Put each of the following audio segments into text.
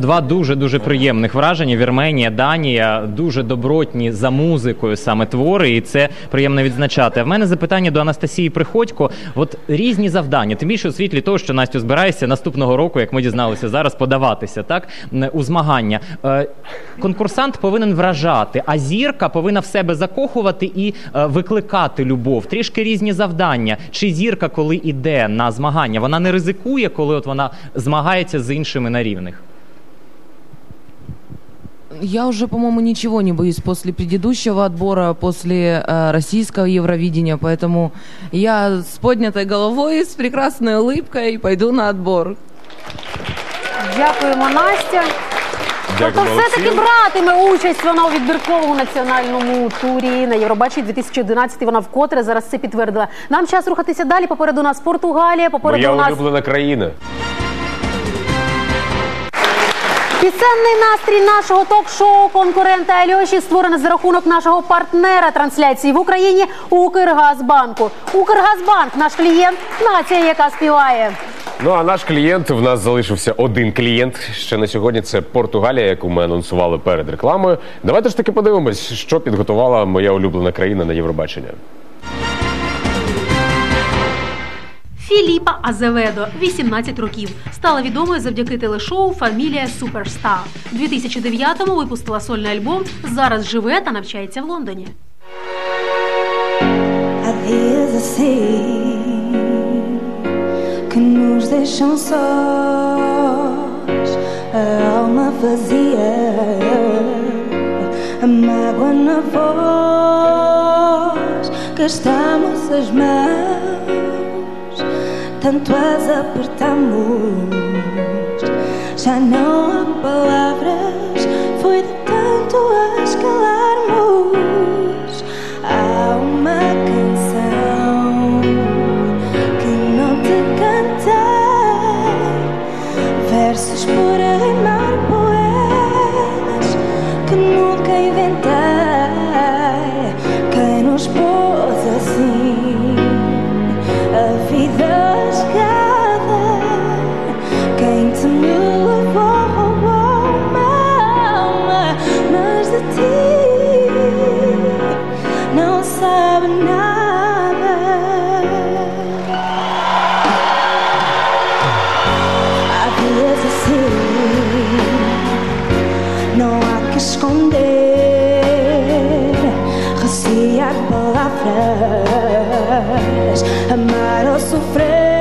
Два дуже дуже приємних враження. Вірменія, Данія дуже добротні за музикою саме твори, і це приємно відзначати. А в мене запитання до Анастасії Приходько. От різні завдання, тим більше у світлі того, що Настю збираєшся наступного року, як ми дізналися зараз, подаватися так у змагання. Е, Конкурсант повинен вражати, а зірка повинна в себе закохувати і е, викликати любов. Трішки різні завдання. Чи зірка, коли іде на змагання, вона не ризикує, коли от вона змагається з іншими на рівних? Я уже, по-моему, ничего не боюсь после предыдущего отбора, после э, российского Евровидения, поэтому я с поднятой головой, с прекрасной улыбкой пойду на отбор. Дякуємо, Настя. Тобто, все-таки братиме участь вона у відбірковому національному турі на Євробаченні 2011. Вона вкотре зараз це підтвердила. Нам час рухатися далі. Попереду у нас Португалія, попереду Моя у нас улюблена країна. Пісенний настрій нашого ток-шоу конкурента Альоші створений за рахунок нашого партнера трансляції в Україні Укргазбанку. Укргазбанк наш клієнт, нація, яка співає. Ну а наш клієнт в нас залишився один клієнт. Ще на сьогодні це Португалія, яку ми анонсували перед рекламою. Давайте ж таки подивимось, що підготувала моя улюблена країна на Євробачення. Філіпа Азеведо, 18 років, стала відомою завдяки телешоу Фамілія Суперстар. У 2009-му випустила сольний альбом. Зараз живе та навчається в Лондоні. Que nos deixam. Gastamos as mãos, tanto as apertamos, já não há palavras. Foi de amar ou sofrer,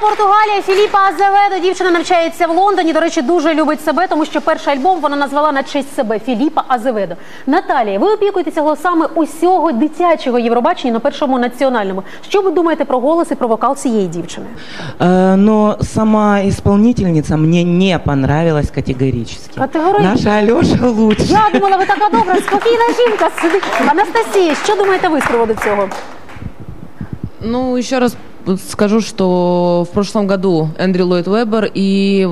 Португалія Філіпа Азеведо. Дівчина навчається в Лондоні. До речі, дуже любить себе, тому що перший альбом вона назвала на честь себе Філіпа Азеведо. Наталія, ви опікуєтеся голосами усього дитячого Євробачення на першому національному. Що ви думаєте про голос і про вокал цієї дівчини? Э, Но сама исполнительница мне не понравилась категорически. Категорично? Наша Алеша лучше. Я думала, ви така добра, спокійна жінка сидить. Анастасія, що думаєте ви з приводу цього? Ну, еще раз скажу, что в прошлом году Эндрю Ллойд Вебер и,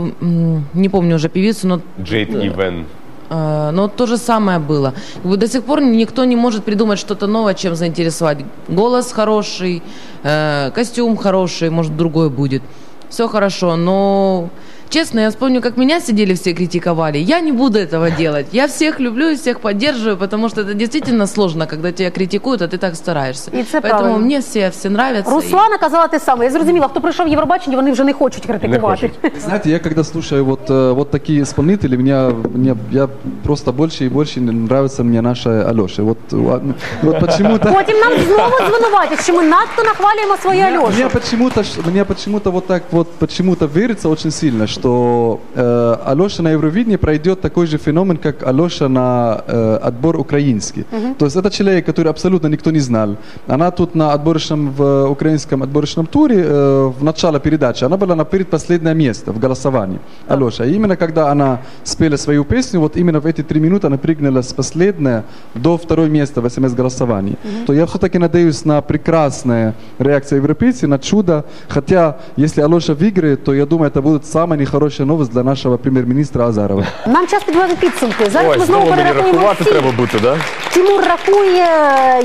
не помню уже певицу, но Джейд Івен. Э, Но то же самое было. До сих пор никто не может придумать что-то новое, чем заинтересовать. Голос хороший, э, костюм хороший, может другой будет. Все хорошо, но Честно, я вспомню, как меня сидели все критиковали. Я не буду этого делать. Я всех люблю и всех поддерживаю, потому что это действительно сложно, когда тебя критикуют, а ты так стараешься. И це Поэтому правильно. мне все, все нравятся. и- Руслана казала те саме. Я зрозуміла, хто прийшов в Євробачення, вони вже не хочуть критикувати. Знаете, я когда слушаю вот, э, вот такие исполнители, меня, мне, я просто больше и больше нравится мне наша Алеша. Вот, а, вот почему-то... Потім нам знову звинуватять, що ми надто нахвалюємо свою Мне Альошу. почему-то, ш- мне почему-то вот так вот почему-то верится очень сильно, что э, Алеша на Евровидении пройдет такой же феномен, как Алеша на э, отбор украинский. То есть это человек, который абсолютно никто не знал. Она тут на отборочном в украинском отборочном туре э, в начало передачи, она была на предпоследнее место в голосовании. Алеша. И именно когда она спела свою песню, вот именно в эти три минуты она прыгнула с последнее до второе место в СМС-голосовании. То я все-таки надеюсь на прекрасная реакция европейцев, на чудо. Хотя, если Алеша выиграет, то я думаю, это будет самая нехорошая новость для нашего премьер-министра Азарова. Нам час підбивати підсумки. Зараз Ой, ми знову знову мені перерахуємо рахувати всі. треба бути, да? Тимур рахує,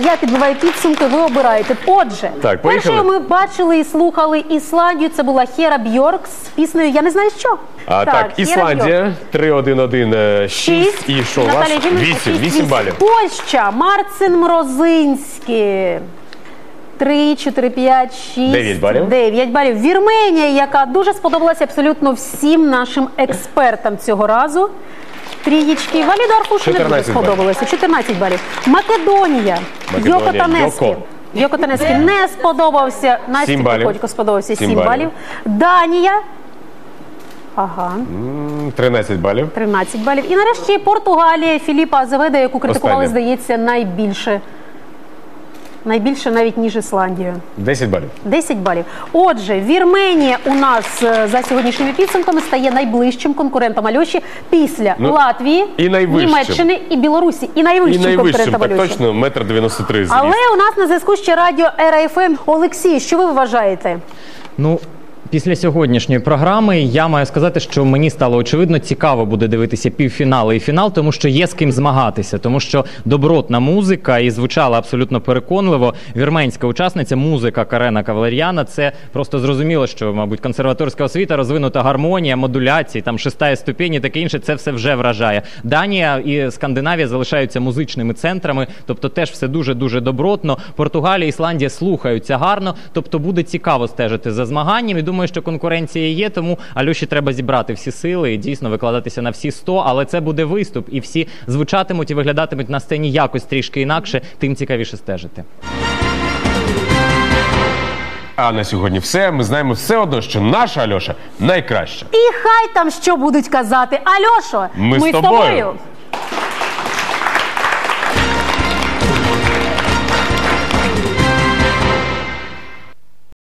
я підбиваю підсумки, ви обираєте. Отже, Так, поїхали. першою ми бачили і слухали Ісландію. Це була Хера Бьорк з піснею Я не знаю що. А, так, Хера Бьорк. Ісландія 3-1-1, 6 Шість. і що у вас? Наталія Жіночка, 8, шість, 8 балів. Польща, Марцин Мрозинський. 3, 4, 5, 6, Дев'ять балів. 9 балів. Вірменія, яка дуже сподобалася абсолютно всім нашим експертам цього разу. Трієчки. Валіду Аркушу не дуже 14 балів. сподобалося. 14 балів. Македонія. Македонія. Йоко не сподобався. Насті балів. Приходько сподобався Сім 7 балів. балів. Данія. Ага. М, 13 балів. 13 балів. І нарешті Португалія Філіпа Азеведа, яку критикували, Останнє. здається, найбільше. Найбільше навіть ніж Ісландію. 10 балів. 10 балів. Отже, Вірменія у нас е, за сьогоднішніми підсумками стає найближчим конкурентом Альоші після Ну, Латвії, і найвищим. Німеччини і Білорусі. І І найвищим, найвищим, конкурентом так Альоші. точно, метр 93 зріст. Але у нас на зв'язку ще радіо РФМ. Олексій, що ви вважаєте? Ну. Після сьогоднішньої програми я маю сказати, що мені стало очевидно цікаво буде дивитися півфінали і фінал, тому що є з ким змагатися, тому що добротна музика і звучала абсолютно переконливо. Вірменська учасниця, музика Карена Кавалер'яна. Це просто зрозуміло, що, мабуть, консерваторська освіта, розвинута гармонія, модуляції, там шестая ступінь і таке інше. Це все вже вражає. Данія і Скандинавія залишаються музичними центрами, тобто теж все дуже дуже добротно. Португалія, Ісландія слухаються гарно. Тобто буде цікаво стежити за змаганням. І думаю, що конкуренція є. Тому Альоші треба зібрати всі сили і дійсно викладатися на всі 100, Але це буде виступ, і всі звучатимуть і виглядатимуть на сцені якось трішки інакше, тим цікавіше стежити. А на сьогодні все. Ми знаємо все одно, що наша Альоша найкраща. І хай там що будуть казати. Альошо, Ми з тобою.